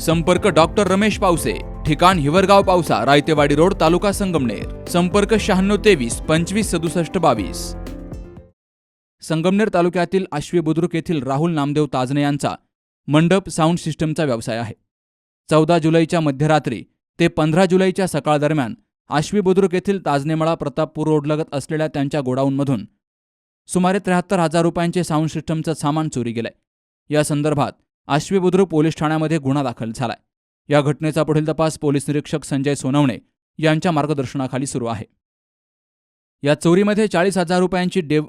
संपर्क डॉक्टर रमेश पावसे ठिकाण हिवरगाव पावसा रायतेवाडी रोड तालुका संगमनेर. संपर्क शहाण्णव तेवीस पंचवीस सदुसष्ट बावीस. संगमनेर तालुक्यातील आश्वी बुद्रुक येथील राहुल नामदेव ताजने यांचा मंडप साऊंड सिस्टमचा व्यवसाय आहे. चौदा जुलैच्या मध्यरात्री ते पंधरा जुलैच्या सकाळदरम्यान आश्वी बुद्रुक येथील ताजनेमळा प्रतापपूर रोडलगत असलेल्या त्यांच्या गोडाऊनमधून सुमारे त्र्याहत्तर हजार रुपयांचे साऊंड सिस्टमचं सामान चोरी गेलंय. या संदर्भात आश्वी बुद्रुक पोलीस ठाण्यामध्ये गुन्हा दाखल झालाय. या घटनेचा पुढील तपास पोलीस निरीक्षक संजय सोनवणे यांच्या मार्गदर्शनाखाली सुरू आहे. या चोरीमध्ये चाळीस हजार रुपयांची डेव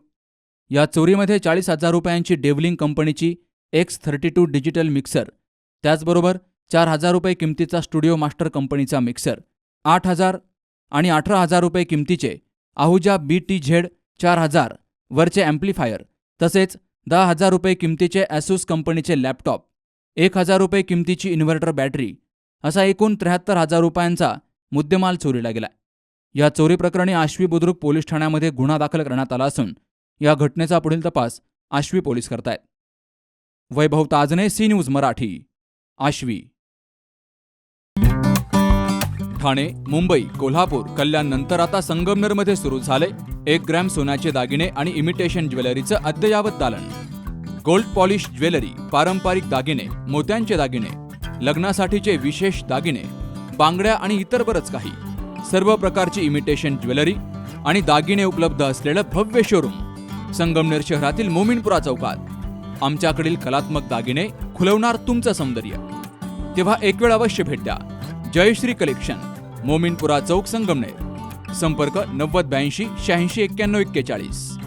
या चोरीमध्ये चाळीस हजार रुपयांची डेव्हलिंग कंपनीची X thirty two digital mixer त्याचबरोबर चार हजार रुपये किमतीचा स्टुडिओ मास्टर कंपनीचा मिक्सर आठ हजार आणि अठरा हजार रुपये किमतीचे आहुजा बी टी झेड चार हजार वरचे ॲम्प्लिफायर तसेच दहा हजार रुपये किमतीचे ॲसूस कंपनीचे लॅपटॉप एक हजार रुपये किमतीची इन्व्हर्टर बॅटरी असा एकूण त्र्याहत्तर हजार रुपयांचा मुद्देमाल चोरीला गेला. या चोरी प्रकरणी आश्वी बुद्रुक पोलीस ठाण्यामध्ये गुन्हा दाखल करण्यात आला असून या घटनेचा पुढील तपास आश्वी पोलीस करतायत. Vaibhav Tajne C News Marathi Ashwi. Thane Mumbai Kolhapur Kalyan नंतर आता संगमनेरमध्ये सुरू झाले एक ग्रॅम सोन्याचे दागिने आणि इमिटेशन ज्वेलरीचं अद्ययावत दालन. गोल्ड पॉलिश ज्वेलरी पारंपरिक दागिने मोत्यांचे दागिने लग्नासाठीचे विशेष दागिने बांगड्या आणि इतर बरंच काही. सर्व प्रकारची इमिटेशन ज्वेलरी आणि दागिने उपलब्ध असलेलं भव्य शोरूम. संगमनेर शहरातील मोमिनपुरा चौकात. आमच्याकडील कलात्मक दागिने खुलवणार तुमचं सौंदर्य. तेव्हा एक वेळ अवश्य भेट द्या. जयश्री कलेक्शन मोमिनपुरा चौक संगमनेर. संपर्क नव्वद ब्याऐंशी शहाऐंशी एक्क्याण्णव एक्केचाळीस.